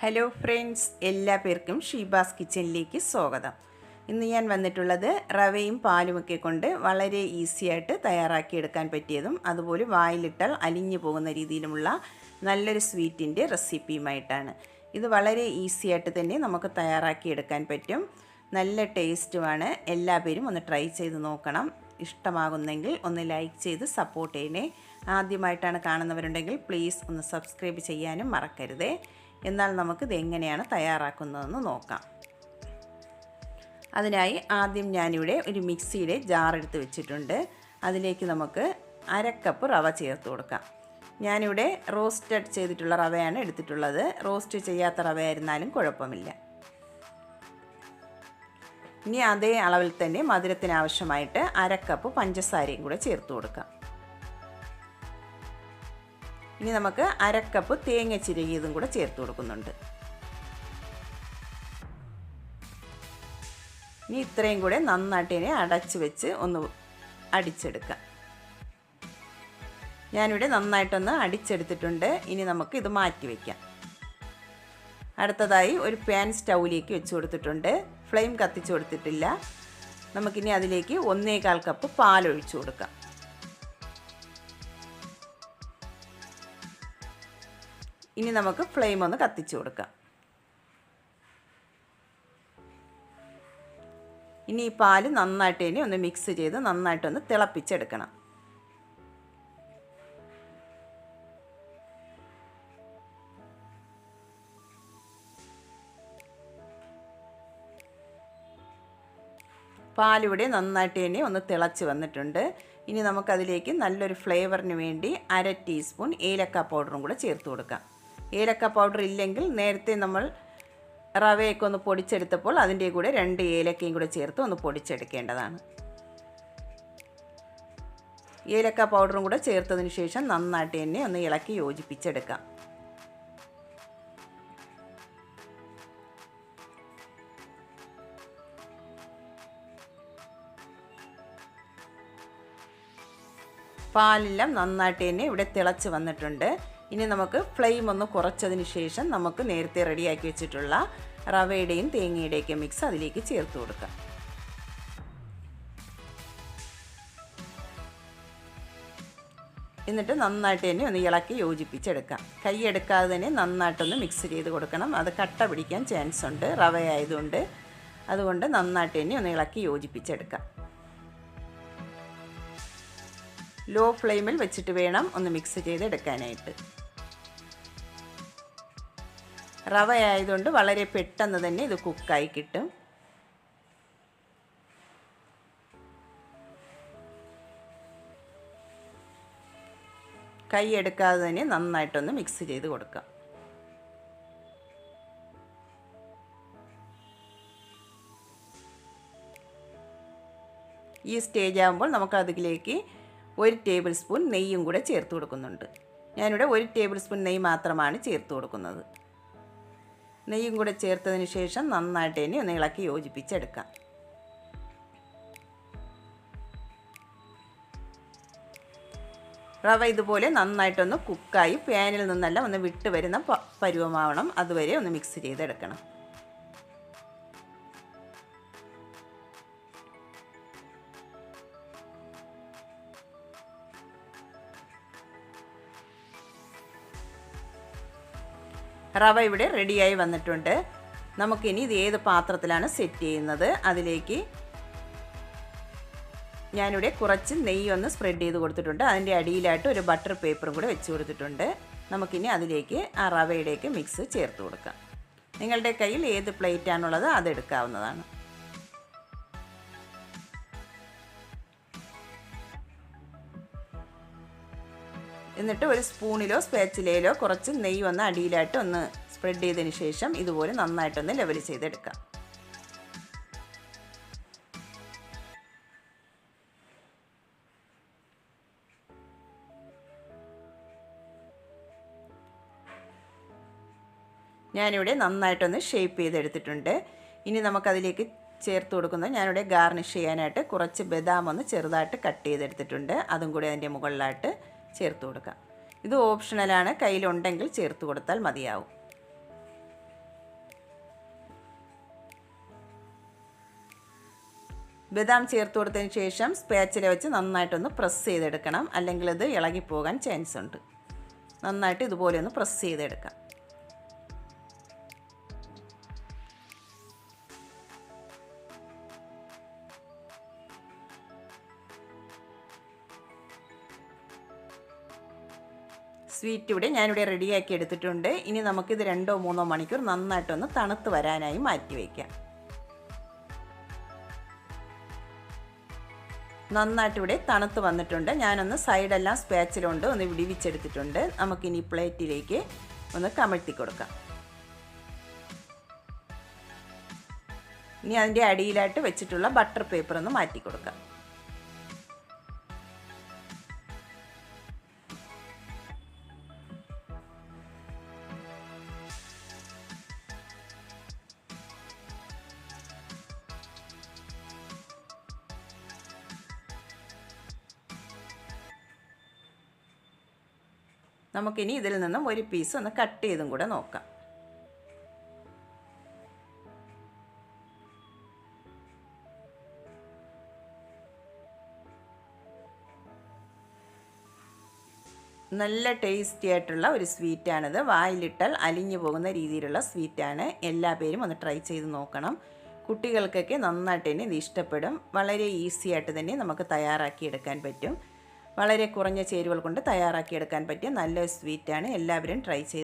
Hello friends എല്ലാ പേർക്കും ഷീബാസ് കിച്ചണിലേക്ക് സ്വാഗതം. ഇന്ന് ഞാൻ വന്നിട്ടുള്ളത് റവയും പാലുമൊക്കെ കൊണ്ട് വളരെ ഈസി ആയിട്ട് തയ്യാറാക്കിയെടുക്കാൻ പറ്റിയതും അതുപോലെ വായിലിട്ടാൽ അലിഞ്ഞു പോകുന്ന രീതിയിലുമുള്ള നല്ലൊരു സ്വീറ്റിന്റെ റെസിപ്പിയുമായിട്ടാണ്. ഇത് വളരെ ഈസി ആയിട്ട് തന്നെ നമുക്ക് തയ്യാറാക്കിയെടുക്കാൻ പറ്റും. നല്ല ടേസ്റ്റുമാണ് എല്ലാ പേരും ഒന്ന് ട്രൈ ചെയ്ത് നോക്കണം. ഇഷ്ടമാകുന്നെങ്കിൽ ഒന്ന് ലൈക്ക് ചെയ്ത് സപ്പോർട്ട് ചെയ്യണേ. ആദ്യമായിട്ടാണ് കാണുന്നവരുണ്ടെങ്കിൽ പ്ലീസ് ഒന്ന് സബ്സ്ക്രൈബ് ചെയ്യാനും മറക്കരുതേ. എന്നാൽ നമുക്കിത് എങ്ങനെയാണ് തയ്യാറാക്കുന്നതെന്ന് നോക്കാം. അതിനായി ആദ്യം ഞാനിവിടെ ഒരു മിക്സിയുടെ ജാർ എടുത്ത് വെച്ചിട്ടുണ്ട്. അതിലേക്ക് നമുക്ക് അരക്കപ്പ് റവ ചേർത്ത് കൊടുക്കാം. ഞാനിവിടെ റോസ്റ്റഡ് ചെയ്തിട്ടുള്ള റവയാണ് എടുത്തിട്ടുള്ളത്. റോസ്റ്റ് ചെയ്യാത്ത റവയായിരുന്നാലും കുഴപ്പമില്ല. ഇനി അതേ അളവിൽ തന്നെ മധുരത്തിനാവശ്യമായിട്ട് അരക്കപ്പ് പഞ്ചസാരയും കൂടെ ചേർത്ത് കൊടുക്കാം. ഇനി നമുക്ക് അരക്കപ്പ് തേങ്ങ ചിരകിയതും കൂടെ ചേർത്ത് കൊടുക്കുന്നുണ്ട്. ഇനി ഇത്രയും കൂടെ നന്നായിട്ട് ഇനി അടച്ച് വെച്ച് ഒന്ന് അടിച്ചെടുക്കാം. ഞാനിവിടെ നന്നായിട്ടൊന്ന് അടിച്ചെടുത്തിട്ടുണ്ട്. ഇനി നമുക്ക് ഇത് മാറ്റി വയ്ക്കാം അടുത്തതായി ഒരു പാൻ സ്റ്റൗവിലേക്ക് വെച്ച് കൊടുത്തിട്ടുണ്ട്. ഫ്ലെയിം കത്തിച്ച് കൊടുത്തിട്ടില്ല. നമുക്കിനി അതിലേക്ക് ഒന്നേകാൽ കപ്പ് പാലൊഴിച്ചു കൊടുക്കാം. ഇനി നമുക്ക് ഫ്ലെയിം ഒന്ന് കത്തിച്ചു കൊടുക്കാം. ഇനി ഈ പാൽ നന്നായിട്ട് ഇനി ഒന്ന് മിക്സ് ചെയ്ത് നന്നായിട്ടൊന്ന് തിളപ്പിച്ചെടുക്കണം. പാലിവിടെ നന്നായിട്ട് ഇനി ഒന്ന് തിളച്ച് വന്നിട്ടുണ്ട്. ഇനി നമുക്കതിലേക്ക് നല്ലൊരു ഫ്ലേവറിന് വേണ്ടി അര ടീസ്പൂൺ ഏലക്ക പൗഡറും കൂടെ ചേർത്ത് കൊടുക്കാം. ഏലക്ക പൗഡർ ഇല്ലെങ്കിൽ നേരത്തെ നമ്മൾ റവയൊക്കെ ഒന്ന് പൊടിച്ചെടുത്തപ്പോൾ അതിന്റെ കൂടെ രണ്ട് ഏലക്കയും കൂടെ ചേർത്ത് ഒന്ന് പൊടിച്ചെടുക്കേണ്ടതാണ്. ഏലക്ക പൗഡറും കൂടെ ചേർത്തതിന് ശേഷം നന്നായിട്ട് തന്നെ ഒന്ന് ഇളക്കി യോജിപ്പിച്ചെടുക്കാം. പാലെല്ലാം നന്നായിട്ട് തന്നെ ഇവിടെ തിളച്ച് വന്നിട്ടുണ്ട്. ഇനി നമുക്ക് ഫ്ലെയിം ഒന്ന് കുറച്ചതിന് ശേഷം നമുക്ക് നേരത്തെ റെഡിയാക്കി വെച്ചിട്ടുള്ള റവയുടെയും തേങ്ങയുടെയൊക്കെ മിക്സ് അതിലേക്ക് ചേർത്ത് കൊടുക്കാം. എന്നിട്ട് നന്നായിട്ട് തന്നെ ഒന്ന് ഇളക്കി യോജിപ്പിച്ചെടുക്കാം. കൈ എടുക്കാതെ തന്നെ നന്നായിട്ടൊന്ന് മിക്സ് ചെയ്ത് കൊടുക്കണം. അത് കട്ട പിടിക്കാൻ ചാൻസ് ഉണ്ട്. റവ ആയതുകൊണ്ട് അതുകൊണ്ട് നന്നായിട്ട് തന്നെ ഒന്ന് ഇളക്കി യോജിപ്പിച്ചെടുക്കാം. ലോ ഫ്ലെയിമിൽ വെച്ചിട്ട് വേണം ഒന്ന് മിക്സ് ചെയ്ത് എടുക്കാനായിട്ട് റവ ആയതുകൊണ്ട് വളരെ പെട്ടെന്ന് തന്നെ ഇത് കുക്കായി കിട്ടും. കൈ എടുക്കാതെ തന്നെ നന്നായിട്ടൊന്ന് മിക്സ് ചെയ്ത് കൊടുക്കാം. ഈ സ്റ്റേജ് ആകുമ്പോൾ നമുക്ക് അതിലേക്ക് ഒരു ടേബിൾ സ്പൂൺ നെയ്യും കൂടെ ചേർത്ത് കൊടുക്കുന്നുണ്ട്. ഞാനിവിടെ ഒരു ടേബിൾ സ്പൂൺ നെയ്യ് മാത്രമാണ് ചേർത്ത് കൊടുക്കുന്നത്. നെയ്യും കൂടെ ചേർത്തതിന് ശേഷം നന്നായിട്ട് ഇനി ഒന്ന് ഇളക്കി യോജിപ്പിച്ചെടുക്കാം. റവ ഇതുപോലെ നന്നായിട്ടൊന്ന് കുക്കായി പാനിൽ നിന്നെല്ലാം ഒന്ന് വിട്ട് വരുന്ന പരുവമാവണം. അതുവരെ ഒന്ന് മിക്സ് ചെയ്തെടുക്കണം. റവ ഇവിടെ റെഡിയായി വന്നിട്ടുണ്ട്. നമുക്കിനി ഇത് ഏത് പാത്രത്തിലാണ് സെറ്റ് ചെയ്യുന്നത്? അതിലേക്ക് ഞാനിവിടെ കുറച്ച് നെയ്യ് ഒന്ന് സ്പ്രെഡ് ചെയ്ത് കൊടുത്തിട്ടുണ്ട്. അതിന്റെ അടിയിലായിട്ട് ഒരു ബട്ടർ പേപ്പറും കൂടെ വെച്ച് കൊടുത്തിട്ടുണ്ട്. നമുക്കിനി അതിലേക്ക് ആ റവയുടെയൊക്കെ മിക്സ് ചേർത്ത് കൊടുക്കാം. നിങ്ങളുടെ കയ്യിൽ ഏത് പ്ലേറ്റാണുള്ളത് അത് എടുക്കാവുന്നതാണ്. എന്നിട്ട് ഒരു സ്പൂണിലോ സ്പാച്ചിലയിലോ കുറച്ച് നെയ്യ് ഒന്ന് അടിയിലായിട്ട് ഒന്ന് സ്പ്രെഡ് ചെയ്തതിന് ശേഷം ഇതുപോലെ നന്നായിട്ടൊന്ന് ലെവൽ ചെയ്തെടുക്കാം. ഞാനിവിടെ നന്നായിട്ടൊന്ന് ഷേപ്പ് ചെയ്തെടുത്തിട്ടുണ്ട്. ഇനി നമുക്കതിലേക്ക് ചേർത്ത് കൊടുക്കുന്നത് ഞാനിവിടെ ഗാർണിഷ് ചെയ്യാനായിട്ട് കുറച്ച് ബദാം ഒന്ന് ചെറുതായിട്ട് കട്ട് ചെയ്തെടുത്തിട്ടുണ്ട്. അതും കൂടി അതിന്റെ മുകളിലായിട്ട് ചേർത്ത് കൊടുക്കാം ഇത് ഓപ്ഷണലാണ് കയ്യിലുണ്ടെങ്കിൽ ചേർത്ത് കൊടുത്താൽ മതിയാവും. ബദാം ചേർത്ത് കൊടുത്തതിന് ശേഷം സ്പാച്ചില വെച്ച് നന്നായിട്ടൊന്ന് പ്രസ് ചെയ്തെടുക്കണം. അല്ലെങ്കിൽ ഇത് ഇളകിപ്പോകാൻ ചാൻസ് ഉണ്ട്. നന്നായിട്ട് ഇതുപോലെ ഒന്ന് പ്രസ് ചെയ്തെടുക്കാം. സ്വീറ്റ് ഇവിടെ ഞാനിവിടെ റെഡിയാക്കി എടുത്തിട്ടുണ്ട്. ഇനി നമുക്കിത് രണ്ടോ മൂന്നോ മണിക്കൂർ നന്നായിട്ടൊന്ന് തണുത്ത് വരാനായി മാറ്റി വയ്ക്കാം നന്നായിട്ട് ഇവിടെ തണുത്ത് വന്നിട്ടുണ്ട്. ഞാനൊന്ന് സൈഡെല്ലാം സ്പാച്ചിലുണ്ട് ഒന്ന് വിടിവിച്ചെടുത്തിട്ടുണ്ട്. നമുക്കിനി പ്ലേറ്റിലേക്ക് ഒന്ന് കമഴ്ത്തി കൊടുക്കാം. ഇനി അതിന്റെ അടിയിലായിട്ട് വെച്ചിട്ടുള്ള ബട്ടർ പേപ്പർ ഒന്ന് മാറ്റി കൊടുക്കാം. നമുക്കിനി ഇതിൽ നിന്നും ഒരു പീസ് ഒന്ന് കട്ട് ചെയ്തും കൂടെ നോക്കാം. നല്ല ടേസ്റ്റി ആയിട്ടുള്ള ഒരു സ്വീറ്റാണിത് വായിലിട്ടാൽ അലിഞ്ഞു പോകുന്ന രീതിയിലുള്ള സ്വീറ്റാണ് എല്ലാ പേരും ഒന്ന് ട്രൈ ചെയ്ത് നോക്കണം. കുട്ടികൾക്കൊക്കെ നന്നായിട്ട് തന്നെ ഇത് ഇഷ്ടപ്പെടും. വളരെ ഈസി ആയിട്ട് തന്നെ നമുക്ക് തയ്യാറാക്കിയെടുക്കാൻ പറ്റും. വളരെ കുറഞ്ഞ ചേരുവകൾ കൊണ്ട് തയ്യാറാക്കിയെടുക്കാൻ പറ്റിയ നല്ലൊരു സ്വീറ്റാണ്. എല്ലാവരും ട്രൈ ചെയ്ത്